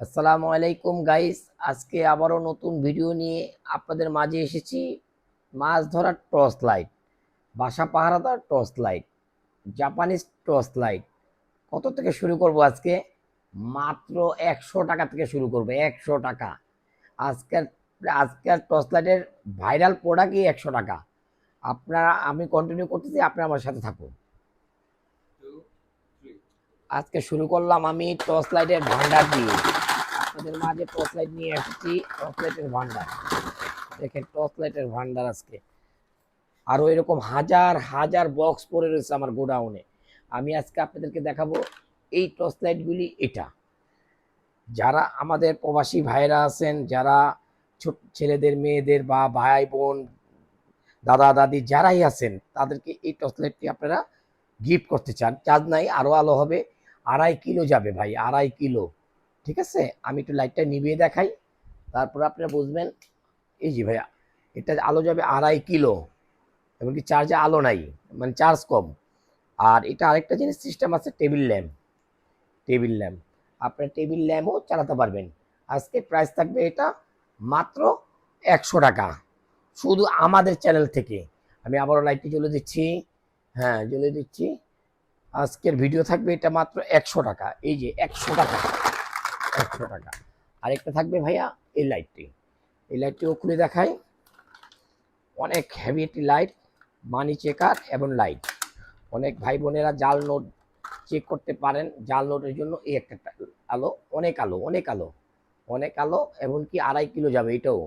আসসালামু আলাইকুম গাইস আজকে আবারও নতুন ভিডিও নিয়ে আপনাদের মাঝে এসেছি। মাছ ধরার টর্চ লাইট বাসা পাহারাদার torch light Japanese torch light কত থেকে শুরু করব আজকে? মাত্র একশো টাকা থেকে শুরু করব, একশো টাকা। আজকের আজকের টর্চ লাইটের ভাইরাল প্রোডাক্টই একশো টাকা। আপনারা, আমি কন্টিনিউ করতেছি, আপনারা আমার সাথে থাকুন। আজকে শুরু করলাম আমি টর্চ লাইটের ভান্ডার দিয়ে। আপনাদের মাঝে টর্চ লাইট নিয়ে এসেছি টর্চ লাইটের ভান্ডার দেখেন টর্চ লাইটের ভান্ডার আজকে। আরও এরকম হাজার হাজার বক্স পড়ে রয়েছে আমার গোডাউনে। আমি আজকে আপনাদেরকে দেখাবো এই টর্চ লাইটগুলি এটা। যারা আমাদের প্রবাসী ভাইরা আছেন, যারা ছোট ছেলেদের, মেয়েদের বা ভাই বোন দাদা, দাদি যারাই আছেন, তাদেরকে এই টর্চ লাইটটি আপনারা গিফট করতে চান। চার্জ নাই আরও আলো হবে। আড়াই কিলো যাবে ভাই, আড়াই কিলো। ঠিক আছে? আমি একটু লাইটটা নিভিয়ে দেখাই। তারপর আপনারা বুঝবেন, এই যে ভাইয়া, এটা আলো যাবে আড়াই কিলো, এমনকি চার্জে আলো নাই মানে চার্জ কম। আর এটা আরেকটা জিনিস সিস্টেম আছে টেবিল ল্যাম্প টেবিল ল্যাম্প আপনার টেবিল ল্যাম্পও চালাতে পারবেন। আজকে প্রাইস থাকবে এটা মাত্র একশো টাকা। শুধু আমাদের চ্যানেল থেকে। আমি আবারও লাইটটি জ্বলে দিচ্ছি। হ্যাঁ জ্বলে দিচ্ছি। আজকের ভিডিও থাকবে এটা মাত্র একশো টাকা। এই যে একশো টাকা। একশো টাকা। আরেকটা থাকবে ভাইয়া এই লাইটটি এই লাইটটিও খুলে দেখাই। অনেক হেভি একটি লাইট মানি চেকার এবং লাইট অনেক ভাই বোনেরা জাল নোট চেক করতে পারেন, জাল নোটের জন্য এই একটা আলো, অনেক আলো অনেক আলো অনেক আলো, এমনকি আড়াই কিলো যাবে এটাও।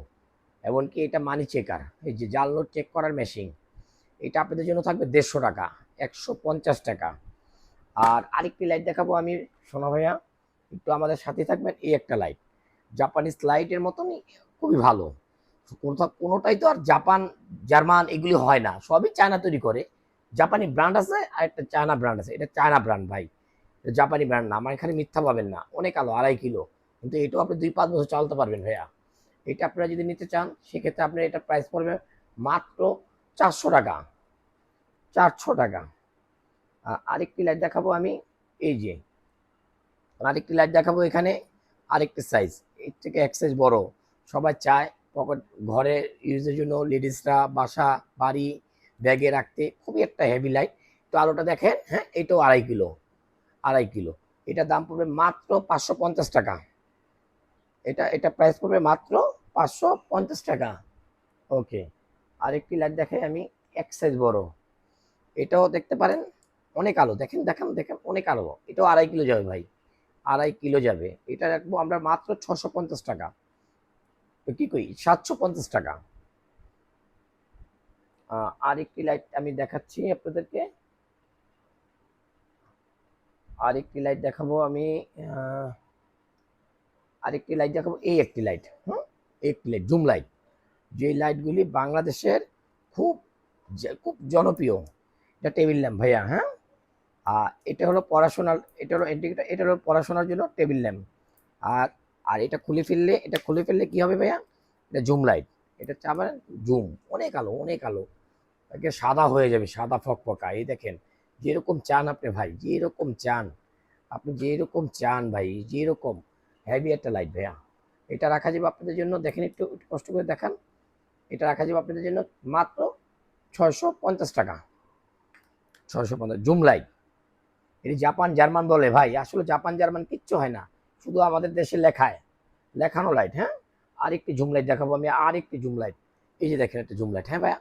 এমনকি এটা মানি চেকার এই যে জাল নোট চেক করার মেশিন এটা আপনাদের জন্য থাকবে দেড়শো টাকা, একশো পঞ্চাশ টাকা। আর আরেকটি লাইট দেখাবো আমি, সোনা ভাইয়া। একটু আমাদের সাথে থাকবেন, এই একটা লাইট জাপানিজ লাইটের মতনই খুবই ভালো। কোনোটাই তো আর জাপান জার্মান এগুলি হয় না। সবই চায়না তৈরি করে। জাপানি ব্র্যান্ড আছে, আর একটা চায়না ব্র্যান্ড আছে। এটা চায়না ব্র্যান্ড ভাই। জাপানি ব্র্যান্ড না। আমার এখানে মিথ্যা পাবেন না। অনেক আলো, আড়াই কিলো। কিন্তু এটাও আপনি দুই পাঁচ বছর চালাতে পারবেন ভাইয়া। এটা আপনারা যদি নিতে চান, সেক্ষেত্রে আপনার এটা প্রাইস পড়বে মাত্র চারশো টাকা। চারশো টাকা। আরেকটি লাইট দেখাবো আমি। এই যে আরেকটি লাইট দেখাবো এখানে, আরেকটি সাইজ এর থেকে এক সাইজ বড়। সবাই চায় পকেট ঘরে ইউজের জন্য লেডিসরা বাসা, বাড়ি ব্যাগে রাখতে। খুবই একটা হেভি লাইট তো আলোটা দেখেন হ্যাঁ এটাও আড়াই কিলো আড়াই কিলো। এটা দাম পড়বে মাত্র পাঁচশো পঞ্চাশ টাকা। এটা এটা প্রাইস পড়বে মাত্র পাঁচশো পঞ্চাশ টাকা। ওকে আরেকটি লাইট দেখাই আমি, এক সাইজ বড়। এটাও দেখতে পারেন, অনেক আলো। দেখেন দেখেন দেখেন, অনেক আলো। এটাও আড়াই কিলো যাবে ভাই। আড়াই কিলো যাবে। এটা রাখব আমরা মাত্র ছশো পঞ্চাশ টাকা। কি কই সাতশো পঞ্চাশ টাকা। আরেকটি লাইট আমি দেখাচ্ছি আপনাদেরকে। আরেকটি লাইট দেখাবো আমি আরেকটি লাইট দেখাবো। এই একটি লাইট হুম? একটি লাইট জুম লাইট যে লাইটগুলি বাংলাদেশের খুব খুব জনপ্রিয়। এটা টেবিল ল্যাম্প ভাইয়া হ্যাঁ? আর এটা হলো পড়াশোনার, এটা হলো ইন্ডিকেটার এটা হলো পড়াশোনার জন্য টেবিল ল্যাম্প আর আর এটা খুলে ফেললে, এটা খুলে ফেললে কি হবে ভাইয়া? এটা জুম লাইট এটা চাবেন জুম অনেক আলো অনেক আলো। একে সাদা হয়ে যাবে, সাদা ফকফকা। এই দেখেন, যেরকম চান আপনি ভাই, যেরকম চান। আপনি যেরকম চান ভাই, যেরকম। হেভি একটা লাইট ভাইয়া। এটা রাখা যাবে আপনাদের জন্য, দেখেন একটু একটু কষ্ট করে দেখান। এটা রাখা যাবে আপনাদের জন্য মাত্র ছয়শো পঞ্চাশ টাকা। ছয়শো পঞ্চাশ জুম লাইট এটি জাপান জার্মান বলে, ভাই, আসলে জাপান জার্মান কিচ্ছু হয় না। শুধু আমাদের দেশে লেখায়। লেখানো লাইট হ্যাঁ? আরেকটি জুম লাইট দেখাবো আমি, আরেকটি জুম লাইট এই যে দেখেন একটা জুম লাইট হ্যাঁ ভাইয়া?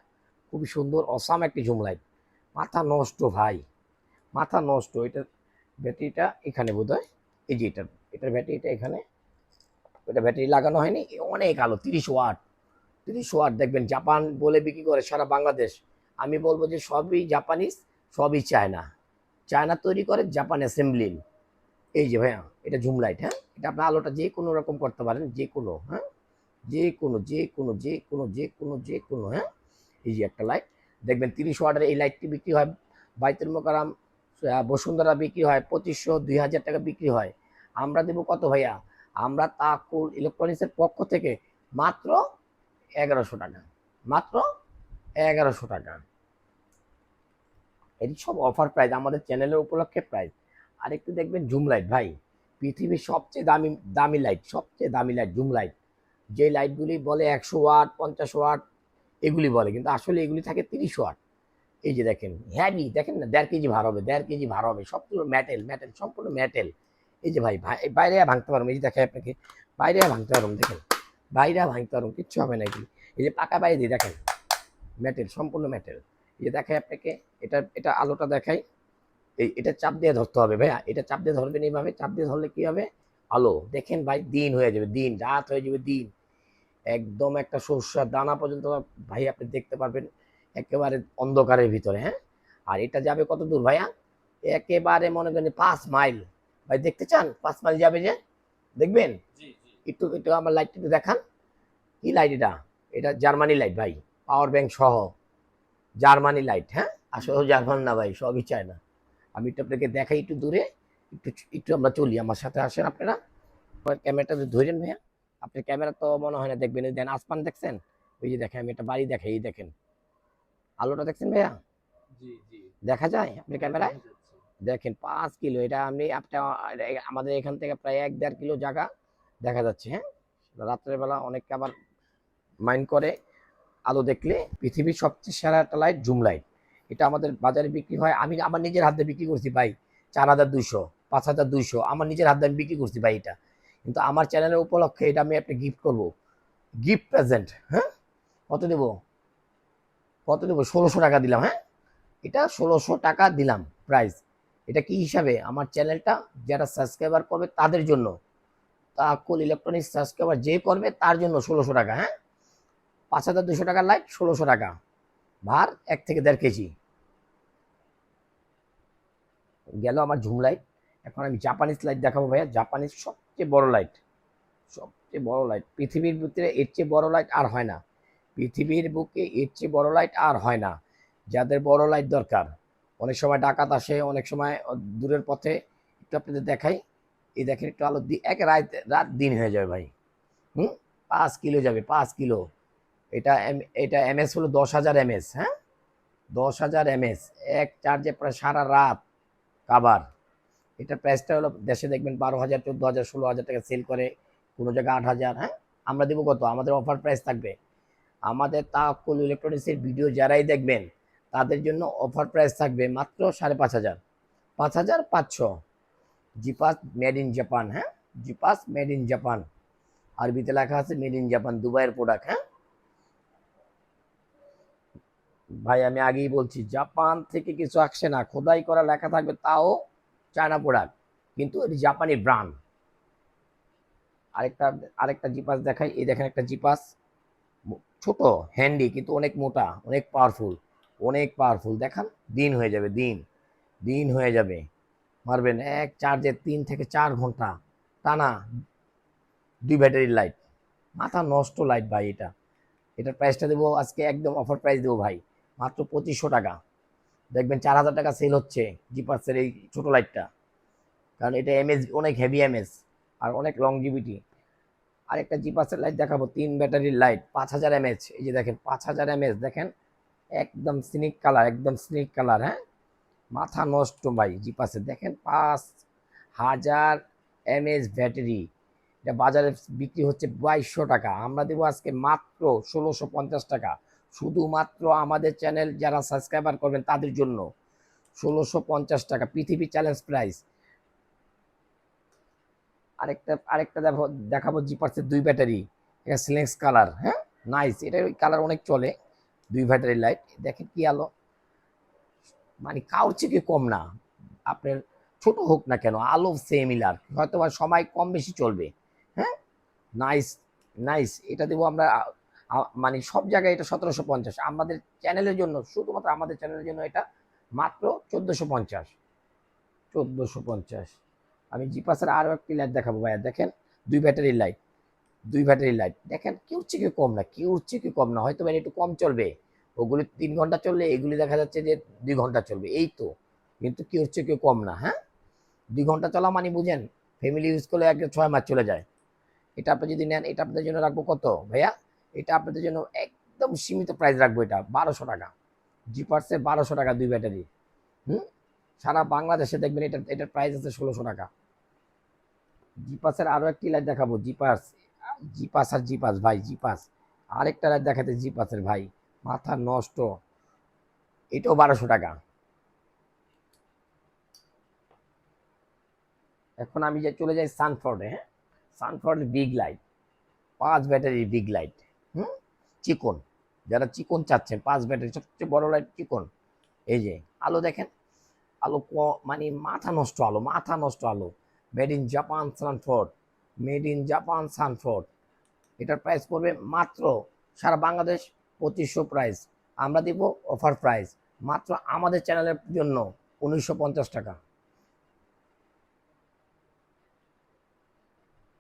খুবই সুন্দর অসাম একটি জুম লাইট মাথা নষ্ট, ভাই। মাথা নষ্ট এটার ব্যাটারিটা এখানে বোধ হয় এই যে এটার এটার ব্যাটারিটা এখানে, এটা ব্যাটারি লাগানো হয়নি অনেক আলো, তিরিশ ওয়াট। তিরিশ ওয়াট, দেখবেন জাপান বলে বিক্রি করে সারা বাংলাদেশ। আমি বলব যে সবই জাপানিজ সবই চায়না চায়না তৈরি করে জাপান অ্যাসেম্বলি। এই যে ভাইয়া, এটা জুম লাইট হ্যাঁ? এটা আপনার আলোটা যে কোনো রকম করতে পারেন, যে কোনো হ্যাঁ? যে কোনো যে কোনো যে কোনো যে কোনো যে কোনো হ্যাঁ? এই যে একটা লাইট। দেখবেন তিরিশ ওয়াটের এই লাইটটি বিক্রি হয়, বাইতুল মোকারাম বসুন্ধরা বিক্রি হয়, পঁচিশশো, দুই হাজার টাকা বিক্রি হয়। আমরা দেবো কত ভাইয়া? আমরা তাকুল ইলেকট্রনিক্সের পক্ষ থেকে মাত্র এগারোশো টাকা। মাত্র এগারোশো টাকা। এটি সব অফার প্রাইস আমাদের চ্যানেলের উপলক্ষে প্রাইস আরেকটু দেখবেন জুম লাইট ভাই। পৃথিবীর সবচেয়ে দামি দামি লাইট সবচেয়ে দামি লাইট জুম লাইট যে লাইটগুলি বলে একশো ওয়াট পঞ্চাশ ওয়াট এগুলি বলে, কিন্তু আসলে এগুলি থাকে তিরিশ ওয়াট এই যে দেখেন হ্যাভি দেখেন না, দেড় কেজি ভার হবে, দেড় কেজি ভার হবে, সবগুলো মেটেল মেটেল সম্পূর্ণ মেটেল এই যে ভাই ভাই, বাইরে ভাঙতে পারব এই যে দেখেন আপনাকে, বাইরে ভাঙতে পারব দেখেন। বাইরে ভাঙতে পারব কিচ্ছু হবে না এগুলি। এই যে পাকা বাইরে, দেখেন। ম্যাটেল সম্পূর্ণ এই যে দেখায় আপনাকে। এটা এটা আলোটা দেখাই। এই এটা চাপ দিয়ে ধরতে হবে ভাইয়া। এটা চাপ দিয়ে ধরবেন এইভাবে। চাপ দিয়ে ধরলে কি হবে? আলো। দেখেন ভাই দিন হয়ে যাবে। দিন রাত হয়ে যাবে দিন। একদম একটা সর্ষার দানা পর্যন্ত ভাই আপনি দেখতে পারবেন একেবারে অন্ধকারের ভিতরে হ্যাঁ? আর এটা যাবে কত দূর ভাইয়া? একেবারে মনে করেন পাঁচ মাইল। ভাই দেখতে চান? পাঁচ মাইল যাবে যে? দেখবেন? একটু একটু আমার লাইটটা একটু দেখান। কি লাইট এটা? এটা জার্মানি লাইট ভাই। পাওয়ার ব্যাংক সহ। জার্মানি লাইট হ্যাঁ? আসলে জার্মান না ভাই সবই চায় না আমি একটু আপনাকে দেখাই একটু দূরে একটু একটু আমরা চলি আমার সাথে আসেন আপনারা। ক্যামেরাটা ধরেন ভাইয়া। আপনি ক্যামেরা তো মনে হয় না দেখবেন দেন আসমান দেখছেন? ওই যে দেখেন আমি একটা বাড়ি দেখাই এই দেখেন। আলোটা দেখছেন ভাইয়া? জি জি। দেখা যায় আপনি ক্যামেরায়? দেখেন পাঁচ কিলো এটা আপনি আপনার আমাদের এখান থেকে প্রায় এক দেড় কিলো জায়গা দেখা যাচ্ছে হ্যাঁ? রাত্রের বেলা অনেকে আবার মাইন্ড করে আলো দেখলে পৃথিবীর সবচেয়ে সেরা একটা লাইট জুম লাইট এটা আমাদের বাজারে বিক্রি হয়। আমি আমার নিজের হাতে বিক্রি করছি ভাই, চার হাজার দুইশো, পাঁচ হাজার দুইশো। আমার নিজের হাতে আমি বিক্রি করছি ভাই এটা। কিন্তু আমার চ্যানেলের উপলক্ষে এটা আমি একটা গিফট করব। গিফট প্রেজেন্ট হ্যাঁ? কত দেবো? কত দেবো? ষোলোশো টাকা দিলাম হ্যাঁ? এটা ষোলোশো টাকা দিলাম প্রাইস এটা কি হিসাবে? আমার চ্যানেলটা যারা সাবস্ক্রাইবার করবে তাদের জন্য। তাকুল ইলেকট্রনিক্স সাবস্ক্রাইবার যে করবে তার জন্য ষোলোশো টাকা হ্যাঁ? পাঁচ হাজার দুশো টাকার লাইট ষোলোশো টাকা। ভার এক থেকে দেড় কেজি। গেল আমার ঝুম লাইট এখন আমি জাপানিজ লাইট দেখাবো ভাইয়া। জাপানিজ সবচেয়ে বড় লাইট সবচেয়ে বড় লাইট পৃথিবীর ভিতরে এর চেয়ে বড় লাইট আর হয় না। পৃথিবীর বুকে এর চেয়ে বড় লাইট আর হয় না। যাদের বড় লাইট দরকার। অনেক সময় ডাকাত আসে, অনেক সময় দূরের পথে একটু আপনাদের দেখাই। এই দেখেন একটু আলো এক রাত রাত দিন হয়ে যাবে ভাই। হুম? পাঁচ কিলো যাবে, পাঁচ কিলো। এটা এটা এমএস হলো দশ হাজার এমএস হ্যাঁ? দশ হাজার এমএস, এক চার্জে প্রায় সারা রাত কাবার এটা প্রাইসটা হলো, দেশে দেখবেন বারো হাজার, চোদ্দ হাজার, ষোলো হাজার টাকা সেল করে, কোনো জায়গায় আট হাজার হ্যাঁ? আমরা দেবো কত? আমাদের অফার প্রাইস থাকবে। আমাদের তাকুল ইলেকট্রনিক্সের ভিডিও যারাই দেখবেন, তাদের জন্য অফার প্রাইস থাকবে মাত্র সাড়ে পাঁচ হাজার। পাঁচ হাজার পাঁচশো। জিপাস মেড ইন জাপান হ্যাঁ? জিপাস মেড ইন জাপান আরবিতে লেখা আছে মেড ইন জাপান দুবাইয়ের প্রোডাক্ট হ্যাঁ? ভাই, আমি আগেই বলছি, জাপান থেকে কিছু আসছে না, খোদাই করা লেখা থাকবে, তাও চায়না প্রোডাক্ট কিন্তু এটি জাপানি ব্র্যান্ড আরেকটা আরেকটা জিপাস দেখাই, এই দেখেন একটা জিপাস ছোট হ্যান্ডি কিন্তু অনেক মোটা, অনেক পাওয়ারফুল অনেক পাওয়ারফুল দেখান, দিন হয়ে যাবে, দিন দিন হয়ে যাবে। মারবেন এক চার্জে তিন থেকে চার ঘণ্টা, টানা দুই ব্যাটারির লাইট মাথা নষ্ট লাইট ভাই এটা। এটার প্রাইসটা দেবো, আজকে একদম অফার প্রাইস দেবো ভাই। মাত্র পঁচিশশো টাকা। দেখবেন চার হাজার টাকা সেল হচ্ছে জিপাসের এই ছোটো লাইটটা কারণ এটা এমএস অনেক হেভি এমএস আর অনেক লংজিভিটি আর একটা জিপাসের লাইট দেখাবো, তিন ব্যাটারির লাইট পাঁচ হাজার এমএচ এই যে দেখেন, পাঁচ হাজার এমএচ দেখেন, একদম স্নিক কালার একদম স্নিক কালার হ্যাঁ? মাথা নষ্ট ভাই জিপাসে দেখেন, পাঁচ হাজার এমএস ব্যাটারি এটা বাজারে বিক্রি হচ্ছে বাইশশো টাকা। আমরা দেবো আজকে মাত্র ষোলোশো পঞ্চাশ টাকা। শুধুমাত্র আমাদের চ্যানেল যারা সাবস্ক্রাইবার করবেন তাদের জন্য ষোলোশো পঞ্চাশ টাকা পৃথিবী চ্যালেঞ্জ প্রাইস। আরেকটা আরেকটা দেখো, দেখাবো জিপাসের দুই ব্যাটারি। এটা সিলেক্স কালার হ্যাঁ? নাইস এটা ওই কালার অনেক চলে, দুই ব্যাটারি লাইট দেখেন কি আলো। মানে কাউর থেকে কম না, আপনার ছোট হোক না কেন, আলো সেমিলার হয়তো বা সময় কম বেশি চলবে হ্যাঁ? নাইস নাইস এটা দেবো আমরা মানে সব জায়গায় এটা সতেরোশো পঞ্চাশ। আমাদের চ্যানেলের জন্য, শুধুমাত্র আমাদের চ্যানেলের জন্য এটা মাত্র চোদ্দোশো পঞ্চাশ। চোদ্দোশো পঞ্চাশ। আমি জিপাসের আরও একটি লাইট দেখাবো ভাইয়া, দেখেন, দুই ব্যাটারির লাইট দুই ব্যাটারির লাইট দেখেন কিউর থেকে কম না কিউর থেকে কম না, হয়তো মানে একটু কম চলবে। ওগুলি তিন ঘণ্টা চললে, এগুলি দেখা যাচ্ছে যে দুই ঘণ্টা চলবে, এই তো। কিন্তু থেকে কম না হ্যাঁ? দুই ঘণ্টা চলা মানে বুঝেন ফ্যামিলি ইউজ করলে এক ছয় মাস চলে যায়। এটা আপনি যদি নেন, এটা আপনাদের জন্য রাখব কত ভাইয়া? এটা আপনাদের জন্য একদম সীমিত প্রাইস রাখব এটা, বারোশো টাকা। জিপার্সে বারোশো টাকা দুই ব্যাটারি হুম? সারা বাংলাদেশে দেখবেন এটা এটার প্রাইস আছে ষোলোশো টাকা। জিপাসের আরও একটি লাইট দেখাবো জিপাস জিপাস আর জিপাস ভাই জিপাস আরেকটা লাইট দেখাতে জিপাসের ভাই, মাথা নষ্ট। এটাও বারোশো টাকা। এখন আমি যে চলে যাই সানফোর্ডে হ্যাঁ? সানফোর্ডের বিগ লাইট পাঁচ ব্যাটারির বিগ লাইট চিকন। যারা চিকন চাচ্ছেন, পাঁচ ব্যাটারি, সবচেয়ে বড় লাইট চিকন। এই যে, আলো দেখেন? আলো ক- মানে মাথা নষ্ট আলো, মাথা নষ্ট আলো। Made in Japan Sanford made in Japan Sanford এটার প্রাইস পড়বে মাত্র সারা বাংলাদেশ পঁচিশশো প্রাইস আমরা দিব অফার প্রাইস মাত্র আমাদের চ্যানেলের জন্য উনিশশো পঞ্চাশ টাকা।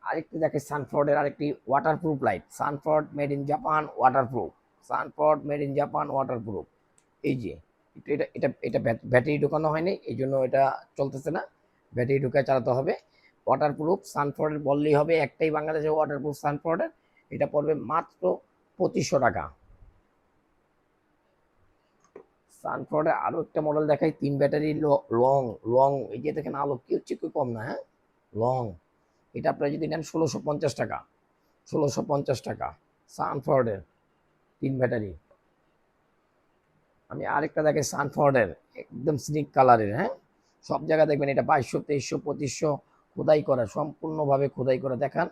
আরেকটি দেখে সানফোর্ডের আরেকটি waterproof light Sanford made in Japan waterproof Sanford made in Japan waterproof এই যে, এটা এটা এটা ব্যাটারি ঢোকানো হয়নি, এই জন্য এটা চলতেছে না। ব্যাটারি ঢুকায় চালাতে হবে। ওয়াটারপ্রুফ সানফোর্ডের বললেই হবে, একটাই বাংলাদেশে ওয়াটারপ্রুফ সানফোর্ডের এটা পড়বে মাত্র পঁচিশশো টাকা। সানফোর্ডের আরও একটা মডেল দেখাই, তিন ব্যাটারি লং লং এই যে দেখেন আলো কি হচ্ছে, কি কম না হ্যাঁ? লং এটা আপনারা যদি নেন ষোলোশো পঞ্চাশ টাকা, ষোলোশো পঞ্চাশ টাকা সানফোর্ডের তিন ব্যাটারি। আমি আরেকটা দেখে সানফোর্ডের, একদম স্নিক কালারের হ্যাঁ? সব জায়গায় দেখবেন এটা বাইশশো, তেইশশো, পঁচিশশো, খোদাই করা, সম্পূর্ণভাবে খোদাই করা। দেখান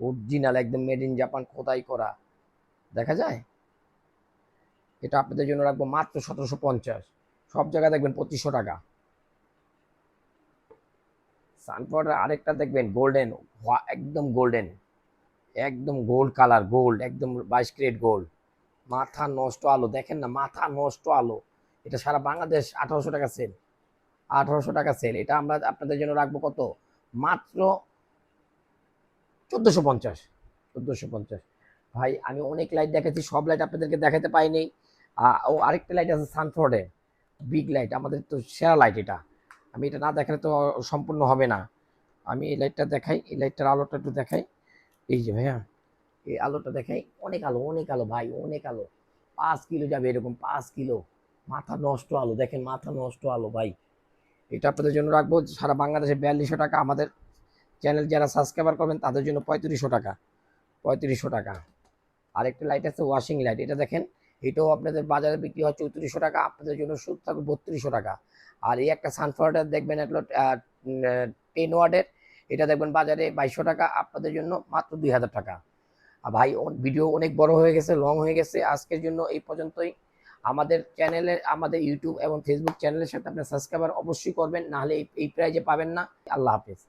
অরিজিনাল একদম মেড ইন জাপান খোদাই করা। দেখা যায়? এটা আপনাদের জন্য রাখব মাত্র সতেরোশো পঞ্চাশ। সব জায়গায় দেখবেন পঁচিশশো টাকা। সানফ্লাওয়ার আরেকটা দেখবেন গোল্ডেন একদম গোল্ডেন একদম গোল্ড কালার গোল্ড একদম বাইশ ক্রেট গোল্ড মাথা নষ্ট আলো, দেখেন না, মাথা নষ্ট আলো। এটা সারা বাংলাদেশ আঠারোশো টাকা সেল আঠারোশো টাকা সেল এটা আমরা আপনাদের জন্য রাখব কত? মাত্র চোদ্দোশো পঞ্চাশ চোদ্দোশো পঞ্চাশ। ভাই, আমি অনেক লাইট দেখেছি সব লাইট আপনাদেরকে দেখাতে পাইনি ও আরেকটা লাইট আছে সানফোর্ডে বিগ লাইট আমাদের তো সেরা লাইট এটা। আমি এটা না দেখালে তো সম্পূর্ণ হবে না। আমি এই লাইটটা দেখাই, এই লাইটটার আলোটা একটু দেখাই। এই যে ভাইয়া, এই আলোটা দেখাই। অনেক আলো অনেক আলো ভাই, অনেক আলো। পাঁচ কিলো যাবে এরকম, পাঁচ কিলো। মাথা নষ্ট আলো, দেখেন মাথা নষ্ট আলো ভাই। এটা আপনাদের জন্য রাখব, সারা বাংলাদেশে বিয়াল্লিশশো টাকা। আমাদের চ্যানেল যারা সাবস্ক্রাইবার করবেন, তাদের জন্য পঁয়ত্রিশশো টাকা। পঁয়ত্রিশশো টাকা। আরেকটা লাইট আছে ওয়াশিং লাইট এটা দেখেন এটাও আপনাদের বাজারে বিক্রি হয় চৌত্রিশশো টাকা, আপনাদের জন্য সুদ থাকবে বত্রিশশো টাকা। আর এই একটা সানফ্লাওয়ার দেখবেন এগুলো টেন ওয়ার্ডের এটা দেখবেন বাজারে বাইশশো টাকা, আপনাদের জন্য মাত্র দুই হাজার টাকা। আর ভাই ভিডিও অনেক বড় হয়ে গেছে লং হয়ে গেছে, আজকের জন্য এই পর্যন্তই। আমাদের চ্যানেলে আমাদের ইউটিউব এবং ফেসবুক চ্যানেলের সাথে আপনার সাবস্ক্রাইবার অবশ্যই করবেন, নাহলে এই প্রাইজে পাবেন না। আল্লাহ হাফেজ।